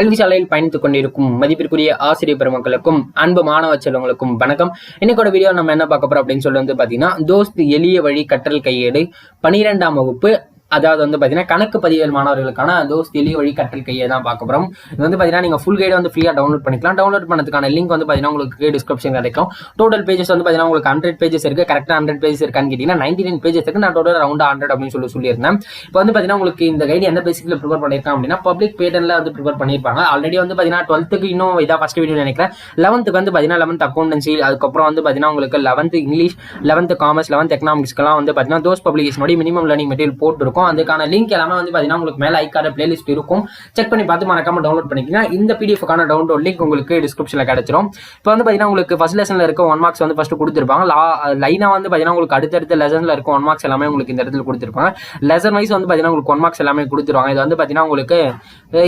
கல்வி சாலையில் பயணித்துக் கொண்டிருக்கும் மதிப்பிற்குரிய ஆசிரியர் பெருமக்களுக்கும் அன்பு மாணவ செல்வங்களுக்கும் வணக்கம். இன்னைக்கோட வீடியோ நம்ம என்ன பார்க்க போறோம் அப்படின்னு சொல்லி வந்து பாத்தீங்கன்னா தோஸ்த் எளிய வழி கற்றல் கையேடு பனிரெண்டாம் வகுப்பு அதாவது வந்து பார்த்தீங்கன்னா கணக்கு பதிவியல் மாணவர்களுக்கான தோஸ் தெளிவு வழி கற்றல் கையை தான் பார்க்க போகிறோம் இது வந்து பார்த்தீங்கன்னா நீங்கள் ஃபுல் கைடு வந்து ஃப்ரீயாக டவுன்லோட் பண்ணிக்கலாம். டவுன்லோட் பண்ணதுக்கான லிங்க் வந்து பார்த்தீங்கன்னா உங்களுக்கு டிஸ்கிரிப்ஷன் கிடைக்கும். டோட்டல் பேஜஸ் வந்து பார்த்தீங்கன்னா உங்களுக்கு ஹண்ட்ரட் பேஜஸ் இருக்குது கரெக்டாக ஹண்ட்ரட் பேஜஸ் இருக்கான்னு கேட்டிங்கன்னா நைன்டி நைன் பேஜஸ் இருக்குது நான் டோட்டல் ரவுண்ட் ஹண்ட்ரட் அப்படின்னு சொல்லி சொல்லியிருந்தேன். இப்போ வந்து பார்த்தீங்கன்னா உங்களுக்கு இந்த கைடு எந்த பேசிக்கில் ப்ரிப்பேர் பண்ணியிருக்காங்க அப்படின்னா பப்ளிக் பேட்டனில் வந்து ப்ரிப்பேர் பண்ணியிருப்பாங்க. ஆல்ரெடி வந்து பார்த்தீங்கன்னா டுவெல்த்துக்கு இன்னும் இதாக ஃபஸ்ட் வீடியோ நினைக்கிறேன். லெவன்த்துக்கு வந்து பார்த்தீங்கன்னா லெவன்த் அக்கௌண்டன்சி அதுக்கப்புறம் வந்து பார்த்தீங்கன்னா உங்களுக்கு eleventh English eleventh commerce eleventh எக்கனாமிக்ஸ்க்கெல்லாம் வந்து பார்த்தீங்கன்னா தோஸ் பப்ளிகேஷனோட மினிமம் லேர்னிங் மெட்டீரியல் இருக்கும். அதுக்கான லிங்க் எல்லாமே வந்து பார்த்தீங்கன்னா உங்களுக்கு மேலே ஐக்கார்டு பிளேலிஸ்ட் இருக்கும். செக் பண்ணி பார்த்து மறக்காம டவுன்லோட் பண்ணிக்கலாம் இந்த பிடிஎஃப்க்கான டவுன்லோட் லிங்க் உங்களுக்கு டிஸ்கிரிப்ஷனில் கிடைச்சிரும். இப்போ வந்து பார்த்தீங்கன்னா உங்களுக்கு ஃபஸ்ட் லெசனில் இருக்க ஒன் மார்க்ஸ் வந்து ஃபஸ்ட்டு கொடுத்துருப்பாங்க. லா லைனாக வந்து பார்த்தீங்கன்னா உங்களுக்கு அடுத்தடுத்த லெசனில் இருக்க ஒன் மார்க்ஸ் எல்லாமே உங்களுக்கு இந்த இடத்துல கொடுத்துருப்பாங்க. லெசன் வைஸ் வந்து பார்த்தீங்கன்னா உங்களுக்கு ஒன் மார்க்ஸ் எல்லாமே கொடுத்துருவாங்க. இது வந்து பார்த்தீங்கன்னா உங்களுக்கு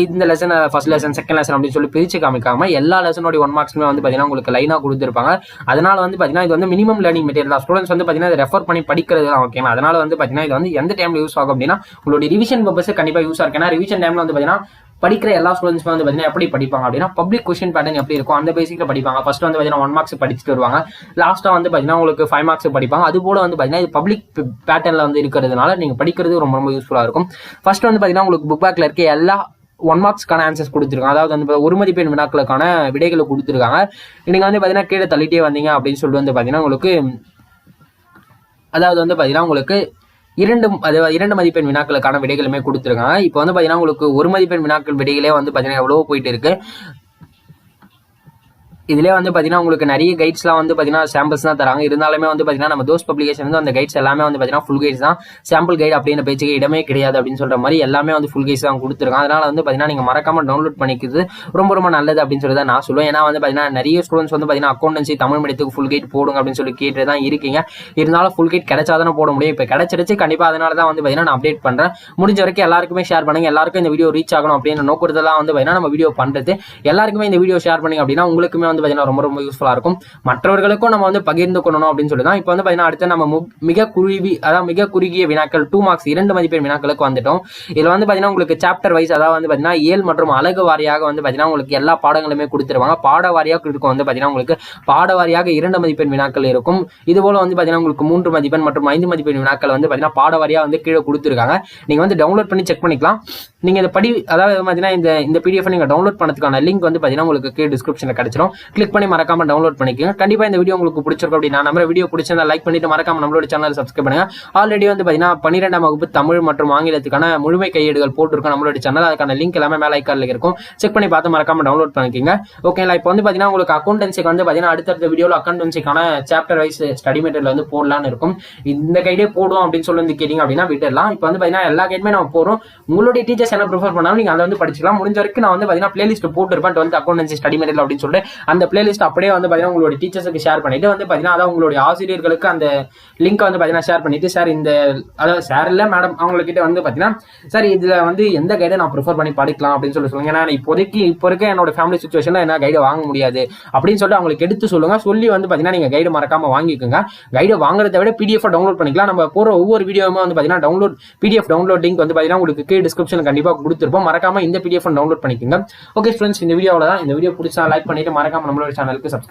இந்த lesson first lesson second lesson அப்படின்னு சொல்லி பிரித்து காமிக்காம எல்லா லெசனோட ஒன் மார்க்ஸுமே வந்து பார்த்தீங்கன்னா உங்களுக்கு லைனாக கொடுத்துருப்பாங்க. அதனால் வந்து பார்த்தீங்கன்னா இது வந்து மினிமம் லேர்னிங் மெட்டீரியல் ஸ்டூடெண்ட்ஸ் வந்து பார்த்தீங்கன்னா இதை ரெஃபர் பண்ணி படிக்கிறது தான் ஓகேங்களா அதனால் வந்து பார்த்தீங்கன்னா இது வந்து எந்த டைமில் யூஸ் ஆகும் அப்படின்னா உங்களுடைய ரிவிஷன் பர்பஸ் கண்டிப்பாக யூஸ் ஆகும் ஏன்னா ரிவிஷன் டைம்ல வந்து பார்த்தீங்கன்னா படிக்கிற எல்லா ஸ்டூடெண்ட்ஸ் வந்து பார்த்தீங்கன்னா எப்படி படிப்பாங்க அப்படின்னா பப்ளிக் கொஸ்டின் பேட்டர்ன் எப்படி இருக்கும் அந்த பேசிக்கில் படிப்பாங்க ஃபர்ஸ்ட் வந்து பார்த்தீங்கன்னா ஒன் மார்க்ஸ் படிச்சுட்டு வருவாங்க லாஸ்ட்டாக வந்து பார்த்தீங்கன்னா உங்களுக்கு ஃபைவ் மார்க்ஸ் படிப்பாங்க அது போல வந்து பார்த்தீங்கன்னா இது பப்ளிக் பேட்டர்னில் வந்து இருக்கிறதுனால நீங்கள் படிக்கிறது ரொம்ப ரொம்ப யூஸ்ஃபுல்லாக இருக்கும் ஃபர்ஸ்ட் வந்து பார்த்தீங்கன்னா உங்களுக்கு புக் பேக்கில் இருக்க எல்லா ஒன் மார்க்ஸ்க்கான ஆன்சர்ஸ் கொடுத்துருக்காங்க அதாவது வந்து ஒரு மதிப்பெண் வினாக்களுக்கான விடைகளை கொடுத்துருக்காங்க நீங்கள் வந்து பார்த்தீங்கன்னா கீழே தள்ளிட்டே வந்தீங்க அப்படின்னு சொல்லிட்டு வந்து பார்த்தீங்கன்னா உங்களுக்கு அதாவது வந்து பார்த்தீங்கன்னா உங்களுக்கு இரண்டு அதாவது இரண்டு மதிப்பெண் வினாக்களுக்கான விடைகளுமே கொடுத்துருக்காங்க. இப்போ வந்து பார்த்தீங்கன்னா உங்களுக்கு ஒரு மதிப்பெண் வினாக்கள் விடைகளே வந்து பார்த்தீங்கன்னா எவ்வளவோ போயிட்டு இருக்கு. இதுலேயே வந்து பார்த்தீங்கன்னா உங்களுக்கு நிறைய கைட்ஸ்லாம் வந்து பார்த்தீங்கன்னா சாம்பிள்ஸ் தான் தராங்க. இருந்தாலுமே வந்து பார்த்தீங்கன்னா நம்ம தோஸ் பப்ளிகேஷன் வந்து அந்த கைட்ஸ் எல்லாமே வந்து பார்த்தீங்கன்னா ஃபுல் கைட்ஸ் தான். சாம்பிள் கைட் அப்படின்ற பேச்சுக்கு இடமே கிடையாது அப்படின்னு சொல்கிற மாதிரி எல்லாமே வந்து ஃபுல் கைட்ஸ் தான் கொடுத்துருக்காங்க. அதனால வந்து பார்த்தீங்கன்னா நீங்கள் மறக்காம டவுன்லோட் பண்ணிக்கிறது ரொம்ப ரொம்ப நல்லது அப்படின்னு சொல்லி தான் நான் சொல்லுவேன். ஏன்னா வந்து பார்த்தீங்கன்னா நிறைய ஸ்டூடெண்ட்ஸ் வந்து பார்த்தீங்கன்னா அக்கௌண்டன்சி தமிழ் மீடியத்துக்கு ஃபுல் கைட் போடுங்க அப்படின்னு சொல்லி கேட்டு தான் இருக்கீங்க. இருந்தாலும் ஃபுல் கைட் கிடைச்சாதானே போட முடியும். இப்போ கிடைச்சிருச்சு கண்டிப்பாக அதனால தான் வந்து பார்த்தீங்கன்னா நான் அப்டேட் பண்ணுறேன் முடிஞ்ச வரைக்கும் எல்லாருக்குமே ஷேர் பண்ணுங்க. எல்லாருக்கும் இந்த வீடியோ ரீச் ஆகணும் அப்படின்னு நோக்கிறதெல்லாம் வந்து பார்த்தீங்கன்னா நம்ம வீடியோ பண்ணுறது எல்லாருக்குமே இந்த வீடியோ ஷேர் பண்ணுங்க அப்படின்னா உங்களுக்குமே வந்து பார்த்தீங்கன்னா ரொம்ப ரொம்ப யூஸ்ஃபுல்லாக இருக்கும். மற்றவர்களுக்கும் நம்ம வந்து பகிர்ந்து கொள்ளணும் அப்படின்னு சொல்லி தான் இப்போ வந்து பார்த்தீங்கன்னா அடுத்து நம்ம மு- மிக குருவி அதாவது மிக குறுகிய வினாக்கள் டூ மார்க்ஸ் இரண்டு மதிப்பெண் வினாக்களுக்கு வந்துட்டோம். இதில் வந்து பார்த்தீங்கன்னா உங்களுக்கு சாப்டர் வைஸ் அதாவது வந்து பார்த்தீங்கன்னா இயல் மற்றும் அழகு வாரியாக வந்து பார்த்தீங்கன்னா உங்களுக்கு எல்லா பாடங்களுமே கொடுத்துருவாங்க. பாட வாரியாக இருக்கும் வந்து பார்த்தீங்கன்னா உங்களுக்கு பாட வாரியாக இரண்டு மதிப்பெண் வினாக்கள் இருக்கும். இது போல வந்து பார்த்தீங்கன்னா உங்களுக்கு மூன்று மதிப்பெண் மற்றும் ஐந்து மதிப்பெண் வினாக்கள் வந்து பார்த்தீங்கன்னா பாட வாரியாக வந்து கீழே கொடுத்துருக்காங்க. நீங்கள் வந்து டவுன்லோட் பண்ணி செக் பண்ணிக்கலாம். நீங்கள் இதை படி அதாவது பார்த்தீங்கன்னா இந்த இந்த பிடிஎஃப் நீங்கள் டவுன்லோட் பண்ணதுக்கான லிங்க் வந்து பார்த்தீங்கன்னா உங்களுக்கு கீழே டிஸ்கிரிப்ஷனில் கிடைச்சிரும். கிளிக் பண்ணி மறக்காம டவுன்லோட் பண்ணிக்கோங்க. கண்டிப்பாக இந்த வீடியோ உங்களுக்கு பிடிச்சிருக்கும் அப்படின்னா நம்ம வீடியோ பிடிச்சிருந்தா லைக் பண்ணிட்டு மறக்காம நம்மளோட சேனல் சப்ஸ்கிரைப் பண்ணுங்க. ஆல்ரெடி வந்து பார்த்தீங்கன்னா பன்னிரெண்டாம் வகுப்பு தமிழ் மற்றும் ஆங்கிலத்துக்கான முழுமை கையேடுகள் போட்டிருக்கோம் நம்மளோட சேனல் அதுக்கான லிங்க் எல்லாமே மேலே ஐக்கார்டில் இருக்கும். செக் பண்ணி பார்த்து மறக்காம டவுன்லோட் பண்ணிக்கோங்க. ஓகேங்களா இப்போ வந்து பார்த்தீங்கன்னா உங்களுக்கு அக்கௌண்டன்சிக்கு வந்து பார்த்தீங்கன்னா அடுத்தடுத்த வீடியோவில் அக்கௌண்டன்சிக்கான சாப்டர் வைஸ் ஸ்டடி மெட்டீரியல் வந்து போடலான்னு இருக்கும். இந்த கைடே போடுவோம் அப்படின்னு சொல்லி வந்து கேட்டிங்க அப்படின்னா விட்டுடலாம் இப்போ வந்து பார்த்தீங்கன்னா எல்லா கைடுமே நம்ம போகிறோம் உங்களுடைய டீச்சர்ஸ் என்ன ப்ரிஃபர் பண்ணாலும் நீங்கள் அதை வந்து படிச்சுக்கலாம். முடிஞ்ச வரைக்கும் நான் வந்து பார்த்தீங்கன்னா பிளேலிஸ்ட் போட்டுருப்பேன். வந்து அக்கௌண்டன்சி ஸ்டடி மெட்டீரியல் அப்படின்னு சொல்லிட்டு. அந்த பிளேலிஸ்ட் அப்படியே வந்து பார்த்தீங்கன்னா உங்களுடைய டீச்சர்ஸுக்கு ஷேர் பண்ணிட்டு வந்து பார்த்தீங்கன்னா அதாவது உங்களுடைய ஆசிரியர்களுக்கு அந்த லிங்க் வந்து பார்த்தீங்கன்னா ஷேர் பண்ணிட்டு சார் இந்த அதாவது சார் இல்லை மேடம் அவங்கக்கிட்ட வந்து பார்த்தீங்கன்னா சார் இதில் வந்து எந்த கைடை நான் ப்ரிஃபர் பண்ணி படிக்கலாம்? அப்படின்னு சொல்லி சொல்லுங்க. ஏன்னா இப்போதைக்கு இப்போ இருக்க என்னோட ஃபேமிலி சுச்சுவேஷனில் என்ன கைடை வாங்க முடியாது. அப்படின்னு சொல்லிட்டு அவங்களுக்கு எடுத்து சொல்லுங்க. சொல்லி வந்து பார்த்தீங்கன்னா நீங்கள் கைடு மறக்காம வாங்கிக்கோங்க. கைடை வாங்குறத விட பிடிஎஃப் டவுன்லோட் பண்ணிக்கலாம். நம்ம போகிற ஒவ்வொரு வீடியோவுமே வந்து பார்த்தீங்கன்னா டவுன்லோட் பிடிஎஃப் டவுன்லோட் லிங்க் வந்து பார்த்தீங்கன்னா உங்களுக்கு கீழே டிஸ்கிரிப்ஷன் கண்டிப்பாக கொடுத்துருப்போம். மறக்காம இந்த பிடிஎஃப் டவுன்லோட் பண்ணிக்கோங்க. ஓகே ஃப்ரெண்ட்ஸ் இந்த வீடியோவில் தான் இந்த வீடியோ பிடிச்சா லைக் பண்ணிட்டு மறக்காம நம்மளோட சேனலுக்கு சப்ஸ்கிரைப்